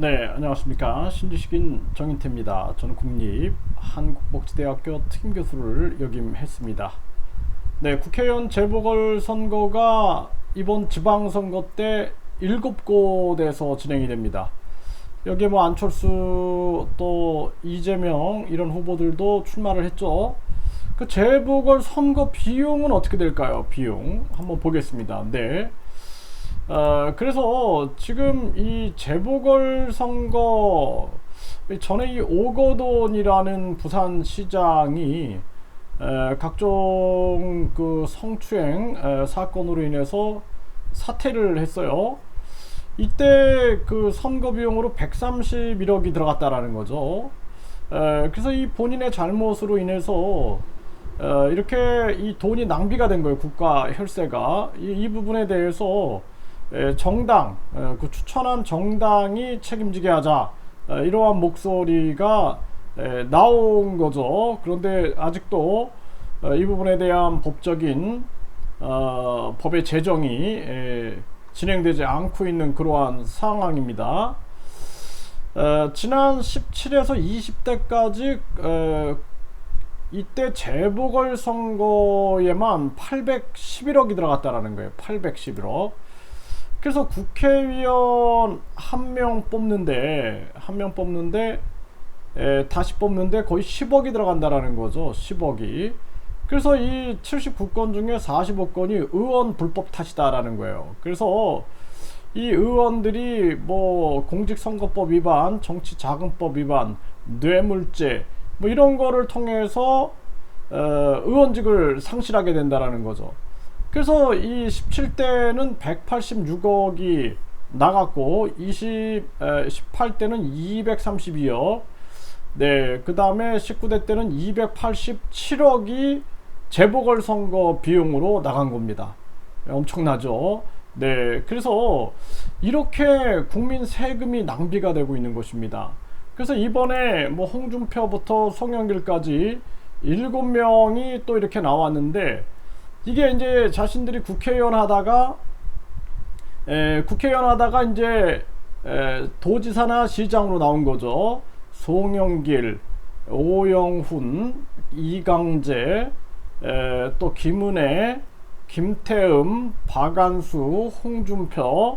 네, 안녕하십니까. 신지식인 정인태입니다. 저는 국립 한국복지대학교 특임교수를 역임했습니다. 네, 국회의원 재보궐선거가 이번 지방선거 때 일곱 곳에서 진행이 됩니다. 여기에 뭐 안철수 또 이재명 이런 후보들도 출마를 했죠. 그 재보궐 선거 비용은 어떻게 될까요? 비용 한번 보겠습니다. 네. 어, 그래서 지금 이 재보궐 선거 전에 이 오거돈이라는 부산 시장이 에, 각종 그 성추행 에, 사건으로 인해서 사퇴를 했어요. 이때 그 선거 비용으로 131억이 들어갔다라는 거죠. 에, 그래서 이 본인의 잘못으로 인해서 어, 이렇게 이 돈이 낭비가 된 거예요. 국가 혈세가 이, 이 부분에 대해서 에, 정당 에, 그 추천한 정당이 책임지게 하자 에, 이러한 목소리가 에, 나온 거죠. 그런데 아직도 어, 이 부분에 대한 법적인 어, 법의 제정이 에, 진행되지 않고 있는 그러한 상황입니다. 어, 지난 17에서 20대까지 어, 이때 재보궐 선거에만 811억이 들어갔다라는 거예요. 811억. 그래서 국회의원 한 명 뽑는데 한 명 뽑는데 에, 다시 뽑는데 거의 10억이 들어간다라는 거죠. 10억이. 그래서 이 79건 중에 45건이 의원 불법 탓이다라는 거예요. 그래서 이 의원들이 뭐 공직선거법 위반, 정치자금법 위반, 뇌물죄 뭐 이런 거를 통해서 어, 의원직을 상실하게 된다라는 거죠. 그래서 이 17대는 186억이 나갔고 20, 에, 18대는 232억 네, 그 다음에 19대 때는 287억이 재보궐선거 비용으로 나간 겁니다. 엄청나죠? 네, 그래서 이렇게 국민 세금이 낭비가 되고 있는 것입니다. 그래서 이번에 뭐 홍준표부터 송영길까지 일곱 명이 또 이렇게 나왔는데 이게 이제 자신들이 국회의원 하다가 에, 국회의원 하다가 이제 에, 도지사나 시장으로 나온 거죠. 송영길, 오영훈, 이강재, 에, 또 김은혜, 김태음, 박안수, 홍준표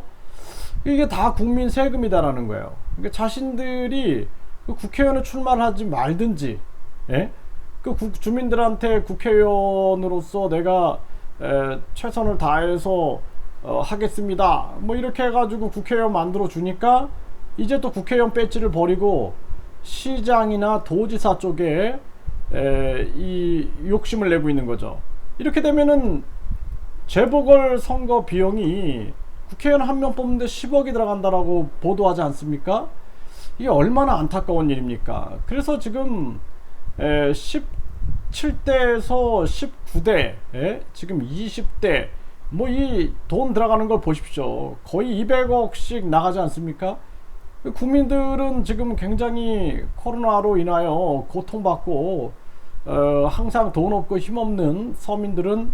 이게 다 국민 세금이다라는 거예요. 그러니까 자신들이 그 국회의원에 출마를 하지 말든지, 예? 그 국, 주민들한테 국회의원으로서 내가 에, 최선을 다해서 어, 하겠습니다. 뭐 이렇게 해가지고 국회의원 만들어 주니까 이제 또 국회의원 배지를 버리고 시장이나 도지사 쪽에 에, 이 욕심을 내고 있는 거죠. 이렇게 되면은 재보궐 선거 비용이 국회의원 한 명 뽑는데 10억이 들어간다라고 보도하지 않습니까? 이게 얼마나 안타까운 일입니까? 그래서 지금 에, 17대에서 19대, 에? 지금 20대, 뭐 이 돈 들어가는 걸 보십시오. 거의 200억씩 나가지 않습니까? 국민들은 지금 굉장히 코로나로 인하여 고통받고 어, 항상 돈 없고 힘없는 서민들은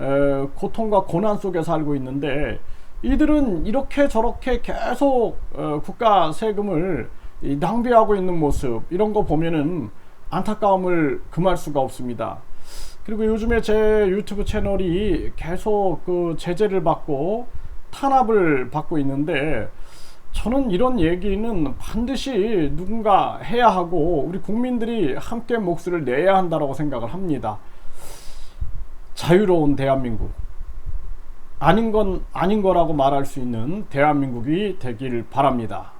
에, 고통과 고난 속에 살고 있는데 이들은 이렇게 저렇게 계속 어, 국가 세금을 이, 낭비하고 있는 모습 이런 거 보면은 안타까움을 금할 수가 없습니다. 그리고 요즘에 제 유튜브 채널이 계속 그 제재를 받고 탄압을 받고 있는데 저는 이런 얘기는 반드시 누군가 해야 하고 우리 국민들이 함께 목소리를 내야 한다고 생각을 합니다. 자유로운 대한민국. 아닌 건 아닌 거라고 말할 수 있는 대한민국이 되길 바랍니다.